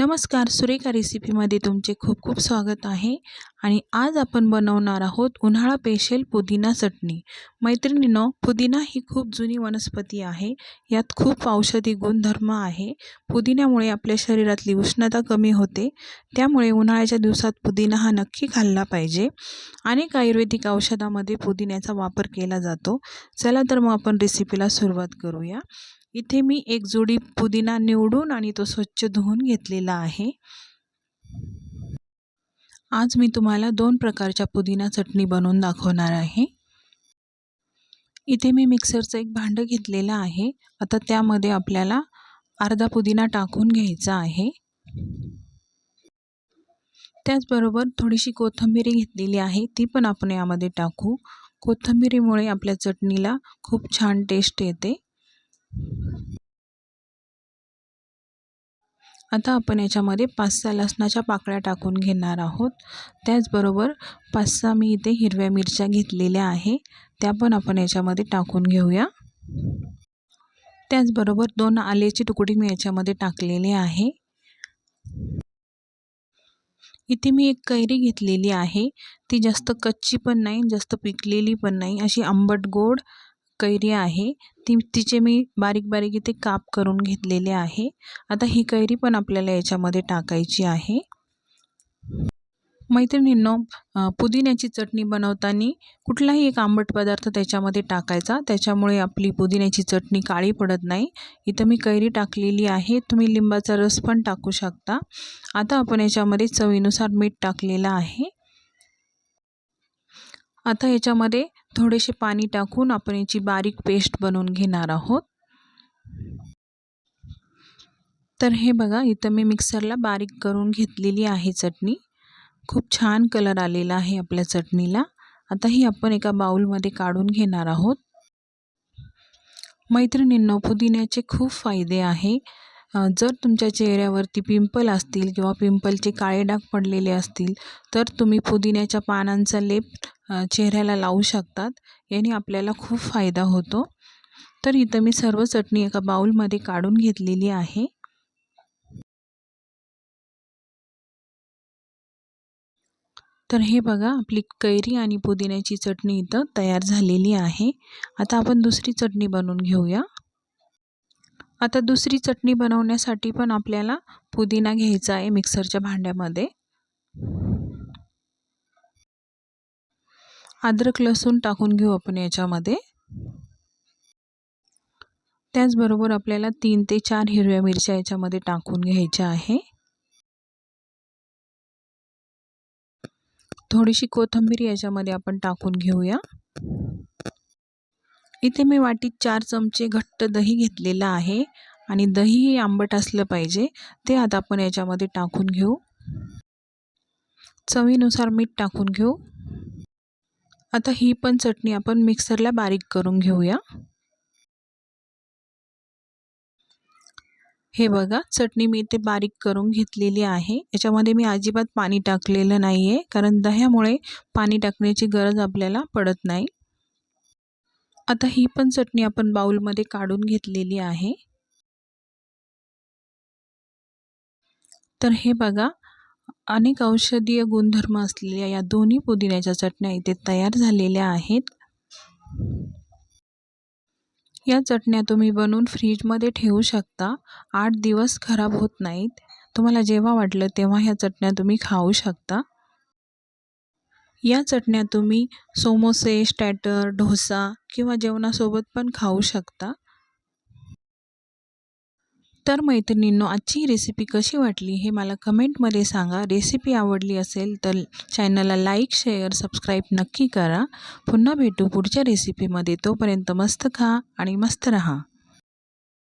नमस्कार सुरेखा रेसिपीमध्ये तुमचे खूप खूप स्वागत आहे. आणि आज आपण बनवणार आहोत उन्हाळा पेशल पुदिना चटणी. मैत्रिणीनो पुदिना ही खूप जुनी वनस्पती आहे. यात खूप औषधी गुणधर्म आहे. पुदिन्यामुळे आपल्या शरीरातली उष्णता कमी होते. त्यामुळे उन्हाळ्याच्या दिवसात पुदिना हा नक्की खाल्ला पाहिजे. अनेक आयुर्वेदिक औषधामध्ये पुदिन्याचा वापर केला जातो. चला तर मग आपण रेसिपीला सुरुवात करूया. इथे मी एक जोडी पुदिना निवडून आणि तो स्वच्छ धुवून घेतलेला आहे. आज मी तुम्हाला दोन प्रकारच्या पुदिना चटणी बनवून दाखवणार आहे. इथे मी मिक्सरचं एक भांडं घेतलेलं आहे. आता त्यामध्ये आपल्याला अर्धा पुदिना टाकून घ्यायचा आहे. त्याचबरोबर थोडीशी कोथिंबीर घेतलेली आहे. ती पण आपण यामध्ये टाकू. कोथिंबिरीमुळे आपल्या चटणीला खूप छान टेस्ट येते. आता आपण याच्यामध्ये पाच सहा लसणाच्या पाकळ्या टाकून घेणार आहोत. त्याचबरोबर पाच सहा मी इथे हिरव्या मिरच्या घेतलेल्या आहे त्या पण आपण याच्यामध्ये टाकून घेऊया. त्याचबरोबर दोन आल्याची तुकडी मी याच्यामध्ये टाकलेली आहे. इथे मी एक कैरी घेतलेली आहे ती जास्त कच्ची पण नाही जास्त पिकलेली पण नाही अशी आंबट गोड कैरी आहे. ती तिचे मी बारीक बारीक इथे काप करून घेतलेले आहे. आता ही कैरी पण आपल्याला याच्यामध्ये टाकायची आहे. मैत्रिणींनो पुदिन्याची चटणी बनवताना कुठलाही एक आंबट पदार्थ त्याच्यामध्ये टाकायचा. त्याच्यामुळे आपली पुदिन्याची चटणी काळी पडत नाही. इथं मी कैरी टाकलेली आहे. तुम्ही लिंबाचा रस पण टाकू शकता. आता आपण याच्यामध्ये चवीनुसार मीठ टाकलेलं आहे. आता याच्यामध्ये थोडेसे पाणी टाकून आपण याची बारीक पेस्ट बनवून घेणार आहोत. तर हे बघा इथं मी मिक्सरला बारीक करून घेतलेली आहे चटणी. खूप छान कलर आलेला आहे आपल्या चटणीला. आता ही आपण एका बाऊलमध्ये काढून घेणार आहोत. मैत्रिणींनो पुदिन्याचे खूप फायदे आहे. जर तुमच्या चेहऱ्यावरती पिंपल असतील किंवा पिंपलचे काळे डाग पडलेले असतील तर तुम्ही पुदिन्याच्या पानांचा लेप चेहऱ्याला लावू शकतात. याने आपल्याला खूप फायदा होतो. तर इथं मी सर्व चटणी एका बाऊलमध्ये काढून घेतलेली आहे. तर हे बघा आपली कैरी आणि पुदिन्याची चटणी इथं तयार झालेली आहे. आता आपण दुसरी चटणी बनवून घेऊया. आता दुसरी चटणी बनवण्यासाठी पण आपल्याला पुदिना घ्यायचा आहे मिक्सरच्या भांड्यामध्ये. अद्रक लसूण टाकून घेऊ आपण याच्यामध्ये. त्याचबरोबर आपल्याला तीन ते चार हिरव्या मिरच्या याच्यामध्ये टाकून घ्यायच्या आहे. थोडीशी कोथंबीर याच्यामध्ये आपण टाकून घेऊया. इथे मी वाटीत चार चमचे घट्ट दही घेतलेलं आहे आणि दही आंबट असलं पाहिजे ते आता आपण याच्यामध्ये टाकून घेऊ. चवीनुसार मीठ टाकून घेऊ. आता ही पण चटणी आपण मिक्सरला बारीक करून घेऊया. हे बघा चटणी मी इथे बारीक करून घेतलेली आहे. याच्यामध्ये मी अजिबात पाणी टाकलेलं नाही आहे कारण दह्यामुळे पाणी टाकण्याची गरज आपल्याला पडत नाही. आता ही पण चटणी आपण बाउलमध्ये काढून घेतलेली आहे. तर हे बघा अनेक औषधीय गुणधर्म असलेल्या या दोन्ही पुदिन्याच्या चटण्या इथे तयार झालेल्या आहेत. या चटण्या तुम्ही बनवून फ्रीजमध्ये ठेवू शकता. आठ दिवस खराब होत नाहीत. तुम्हाला जेव्हा वाटलं तेव्हा ह्या चटण्या तुम्ही खाऊ शकता. या चटण्या तुम्ही समोसे स्टॅटर डोसा किंवा जेवणासोबत पण खाऊ शकता. तर मैत्रिणींनो आजची रेसिपी कशी वाटली हे मला कमेंटमध्ये सांगा. रेसिपी आवडली असेल तर चॅनलला लाईक शेअर सबस्क्राईब नक्की करा. पुन्हा भेटू पुढच्या रेसिपीमध्ये तोपर्यंत मस्त खा आणि मस्त रहा.